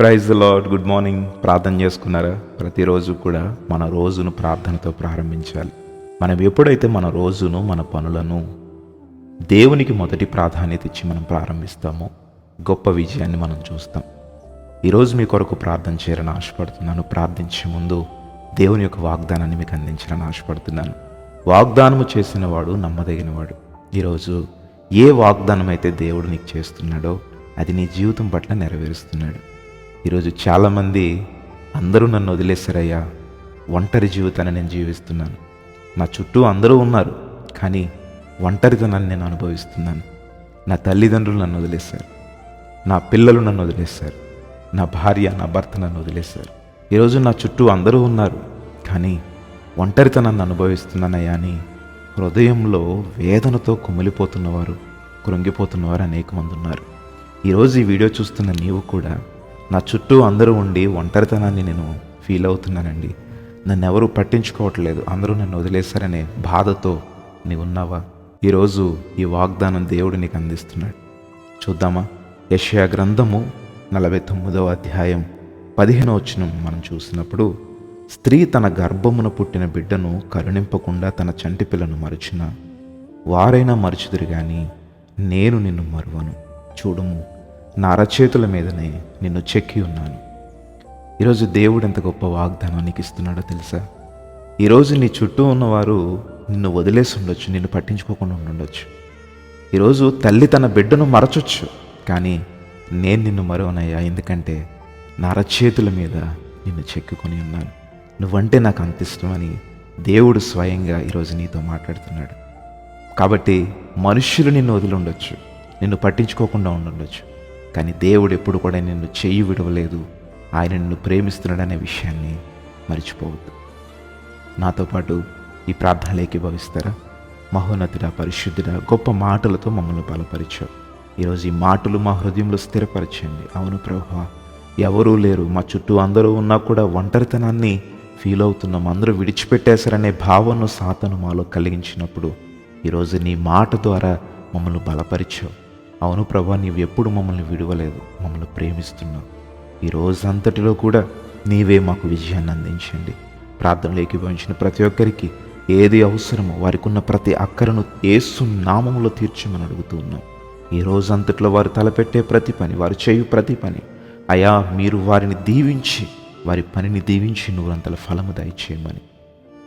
Praise lord good morning. ప్రార్థన చేసుకున్నారా? ప్రతిరోజు కూడా మన రోజును ప్రార్థనతో ప్రారంభించాలి. మనం ఎప్పుడైతే మన రోజును మన పనులను దేవునికి మొదటి ప్రాధాన్యత ఇచ్చి మనం ప్రారంభిస్తామో గొప్ప విజయాన్ని మనం చూస్తాం. ఈరోజు మీ కొరకు ప్రార్థన చేయాలని ఆశపడుతున్నాను. ప్రార్థించే ముందు దేవుని యొక్క వాగ్దానాన్ని మీకు అందించాలని ఆశపడుతున్నాను. వాగ్దానము చేసిన వాడు నమ్మదగినవాడు. ఈరోజు ఏ వాగ్దానం అయితే దేవుడు నీకు చేస్తున్నాడో అది నీ జీవితం పట్ల నెరవేరుస్తున్నాడు. ఈరోజు చాలామంది అందరూ నన్ను వదిలేశారయ్యా. ఒంటరి జీవితాన్ని నేను జీవిస్తున్నాను. నా చుట్టూ అందరూ ఉన్నారు కానీ ఒంటరితనాన్ని నేను అనుభవిస్తున్నాను. నా తల్లిదండ్రులు నన్ను వదిలేశారు. నా పిల్లలు నన్ను వదిలేశారు. నా భార్య నా భర్త నన్ను వదిలేశారు. ఈరోజు నా చుట్టూ అందరూ ఉన్నారు కానీ ఒంటరితనాన్ని అనుభవిస్తున్నానయ్యా అని హృదయంలో వేదనతో కుమిలిపోతున్నవారు కృంగిపోతున్నవారు అనేక మంది ఉన్నారు ఈరోజు ఈ వీడియో చూస్తున్న నీవు కూడా నా చుట్టూ అందరూ ఉండి ఒంటరితనాన్ని నేను ఫీల్ అవుతున్నానండి. నన్ను ఎవరు పట్టించుకోవట్లేదు. అందరూ నన్ను వదిలేశారనే బాధతో నీవు ఉన్నావా? ఈరోజు ఈ వాగ్దానం దేవుడు నీకు అందిస్తున్నాడు. చూద్దామా? యషయా గ్రంథము నలభై తొమ్మిదవ అధ్యాయం పదిహేనవచనం మనం చూసినప్పుడు స్త్రీ తన గర్భమున పుట్టిన బిడ్డను కరుణింపకుండా తన చంటి పిల్లను మరచిన? వారైనా మరుచుదురు కానీ నేను నిన్ను మరువను. చూడుము. నా అరచేతుల మీదనే నిన్ను చెక్కి ఉన్నాను. ఈరోజు దేవుడు ఎంత గొప్ప వాగ్దానానికి ఇస్తున్నాడో తెలుసా? ఈరోజు నీ చుట్టూ ఉన్నవారు నిన్ను వదిలేసి ఉండొచ్చు నిన్ను పట్టించుకోకుండా ఉండొచ్చు ఈరోజు తల్లి తన బిడ్డను మరచొచ్చు కానీ నేను నిన్ను మరవనయ్యా ఎందుకంటే నా అరచేతుల మీద నిన్ను చెక్కుకొని ఉన్నాను. నువ్వంటే నాకు అంత ఇష్టమని దేవుడు స్వయంగా ఈరోజు నీతో మాట్లాడుతున్నాడు. కాబట్టి మనుష్యులు నిన్ను వదిలి ఉండొచ్చు నిన్ను పట్టించుకోకుండా ఉండొచ్చు కానీ దేవుడు ఎప్పుడు కూడా నిన్ను చెయ్యి విడవలేదు. ఆయన నిన్ను ప్రేమిస్తున్నాడనే విషయాన్ని మర్చిపోవద్దు. నాతో పాటు ఈ ప్రార్థనలేకి భవిస్తారా మహోన్నతుడా పరిశుద్ధుడా గొప్ప మాటలతో మమ్మల్ని బలపరిచావు. ఈరోజు ఈ మాటలు మా హృదయంలో స్థిరపరచండి. అవును ప్రభా ఎవరూ లేరు. మా చుట్టూ అందరూ ఉన్నా కూడా ఒంటరితనాన్ని ఫీల్ అవుతున్నాం. అందరూ విడిచిపెట్టేశారనే భావన సాతను మాలో కలిగించినప్పుడు ఈరోజు నీ మాట ద్వారా మమ్మల్ని బలపరిచావు. అవును ప్రభా నీవు ఎప్పుడు మమ్మల్ని విడవలేదు మమ్మల్ని ప్రేమిస్తున్నావు. ఈ రోజంతటిలో కూడా నీవే మాకు విజయాన్ని అందించండి. ప్రార్థనలోకి ఏకీభవించిన ప్రతి ఒక్కరికి ఏది అవసరమో వారికి ఉన్న ప్రతి అక్కరను ఏసు నామములో తీర్చమని అడుగుతూ ఉన్నాం. ఈ రోజంతట్లో వారు తలపెట్టే ప్రతి పని వారు చేయు ప్రతి పని అయా మీరు వారిని దీవించి వారి పనిని దీవించి నూరంతల ఫలము దయచేయమని.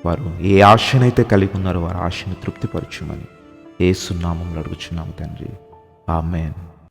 వారు ఏ ఆశనైతే కలిగి ఉన్నారో వారి ఆశను తృప్తిపరచుమని ఏసు నామంలో అడుగుచున్నాము తండ్రి. Amen.